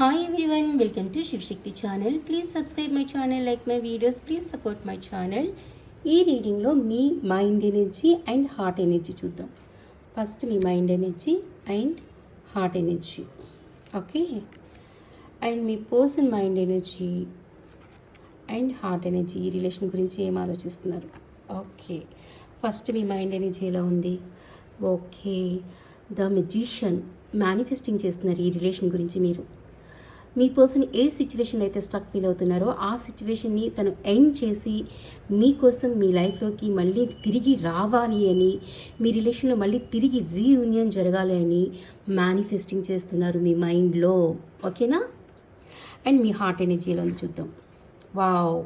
Hi everyone welcome to Shivashakti channel please subscribe my channel like my videos please support my channel ఈ రీడింగ్లో మీ mind energy and heart energy చూద్దాం. First me mind energy and heart energy okay and me person mind energy and heart energy ఈ relation గురించి ఏం ఆలోచిస్తున్నారు? Okay first మీ mind energy ఎలా ఉంది? ఓకే ద మెజిషియన్ మేనిఫెస్టింగ్ చేస్తున్నారు ఈ రిలేషన్ గురించి మీరు. మీ పర్సన్ ఏ సిచ్యువేషన్ అయితే స్టక్ ఫీల్ అవుతున్నారో ఆ సిచ్యువేషన్ని తను ఎండ్ చేసి మీకోసం మీ లైఫ్లోకి మళ్ళీ తిరిగి రావాలి అని మీ రిలేషన్లో మళ్ళీ తిరిగి రీయూనియన్ జరగాలి అని మేనిఫెస్టింగ్ చేస్తున్నారు మీ మైండ్లో. ఓకేనా? అండ్ మీ హార్ట్ ఎనర్జీలో ఉంది చూద్దాం. వావ్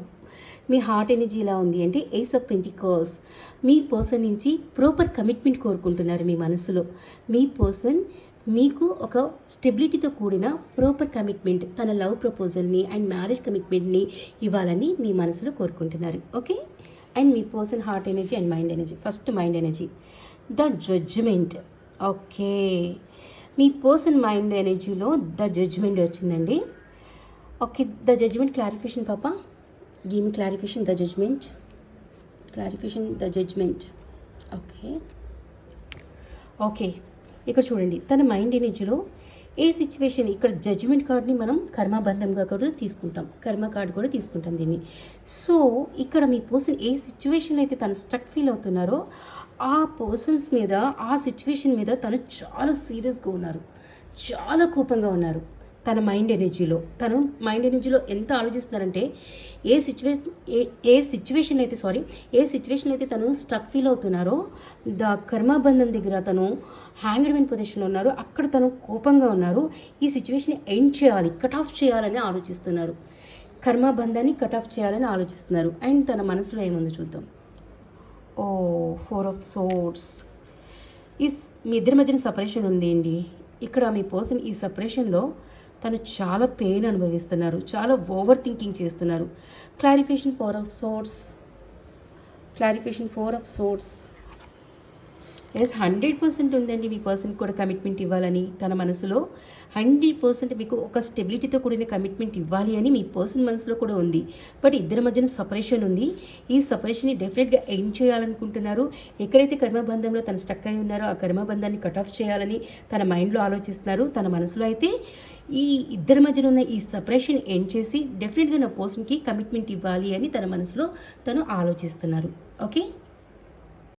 మీ హార్ట్ ఎనర్జీ ఎలా ఉంది అంటే ఏస్ ఆఫ్ పెంటికర్స్ మీ పర్సన్ నుంచి ప్రాపర్ కమిట్మెంట్ కోరుకుంటున్నారు మీ మనసులో. మీ పర్సన్ మీకు ఒక స్టెబిలిటీతో కూడిన ప్రాపర్ కమిట్మెంట్ తన లవ్ ప్రపోజల్ని అండ్ మ్యారేజ్ కమిట్మెంట్ని ఇవ్వాలని మీ మనసులో కోరుకుంటున్నారు. Okay? And me person heart energy and mind energy. First mind energy. The judgement. Okay. Me person mind ఎనర్జీలో ద జడ్జ్మెంట్ వచ్చిందండి. ఓకే ద జడ్జ్మెంట్ క్లారిఫికేషన్ పాప. Give clarification the judgement. Clarification the judgement. Okay. Okay. ఇక్కడ చూడండి తన mind ఎనర్జీలో ఏ situation ఇక్కడ judgement కార్డ్ని మనం కర్మబంధంగా కూడా తీసుకుంటాం. కర్మ కార్డ్ కూడా తీసుకుంటాం దీన్ని. సో ఇక్కడ మీ పర్సన్ ఏ సిచ్యువేషన్ అయితే తను స్టక్ ఫీల్ అవుతున్నారో ఆ పర్సన్స్ మీద ఆ సిచ్యువేషన్ మీద తను చాలా సీరియస్గా ఉన్నారు. చాలా కోపంగా ఉన్నారు. తన మైండ్ ఎనర్జీలో. తను మైండ్ ఎనర్జీలో ఎంత ఆలోచిస్తున్నారంటే ఏ సిచ్యువేషన్ ఏ ఏ సిచ్యువేషన్ అయితే సారీ ఏ సిచ్యువేషన్ అయితే తను స్టక్ ఫీల్ అవుతున్నారో ద కర్మబంధం దగ్గర తను హ్యాంగ్డ్మెన్ పొజిషన్లో ఉన్నారు అక్కడ తను కోపంగా ఉన్నారు ఈ సిచ్యువేషన్ ఎండ్ చేయాలి కట్ ఆఫ్ చేయాలని ఆలోచిస్తున్నారు. కర్మబంధాన్ని కట్ ఆఫ్ చేయాలని ఆలోచిస్తున్నారు. అండ్ తన మనసులో ఏముందో చూద్దాం. ఓ ఫోర్ ఆఫ్ సోర్స్ ఈ మీ ఇద్దరి మధ్యన సపరేషన్ ఉంది అండి ఇక్కడ మీ పర్సన్ ఈ సపరేషన్లో తను చాలా పెయిన్ అనుభవిస్తున్నారు చాలా ఓవర్ థింకింగ్ చేస్తున్నారు. Clarification four of swords clarification four of swords yes hundred percent ఉందండి. మీ పర్సన్కి కూడా కమిట్మెంట్ ఇవ్వాలని తన మనసులో. హండ్రెడ్ పర్సెంట్ మీకు ఒక స్టెబిలిటీతో కూడిన కమిట్మెంట్ ఇవ్వాలి అని మీ పర్సన్ మనసులో కూడా ఉంది. బట్ ఇద్దరి మధ్యన సపరేషన్ ఉంది. ఈ సపరేషన్ని డెఫినెట్గా ఎండ్ చేయాలనుకుంటున్నారు. ఎక్కడైతే కర్మబంధంలో తను స్టక్ అయి ఉన్నారో ఆ కర్మబంధాన్ని కట్ ఆఫ్ చేయాలని తన మైండ్లో ఆలోచిస్తున్నారు. తన మనసులో అయితే ఈ ఇద్దరి మధ్యన ఉన్న ఈ సపరేషన్ ఎండ్ చేసి డెఫినెట్గా నా పర్సన్కి కమిట్మెంట్ ఇవ్వాలి అని తన మనసులో తను ఆలోచిస్తున్నారు. ఓకే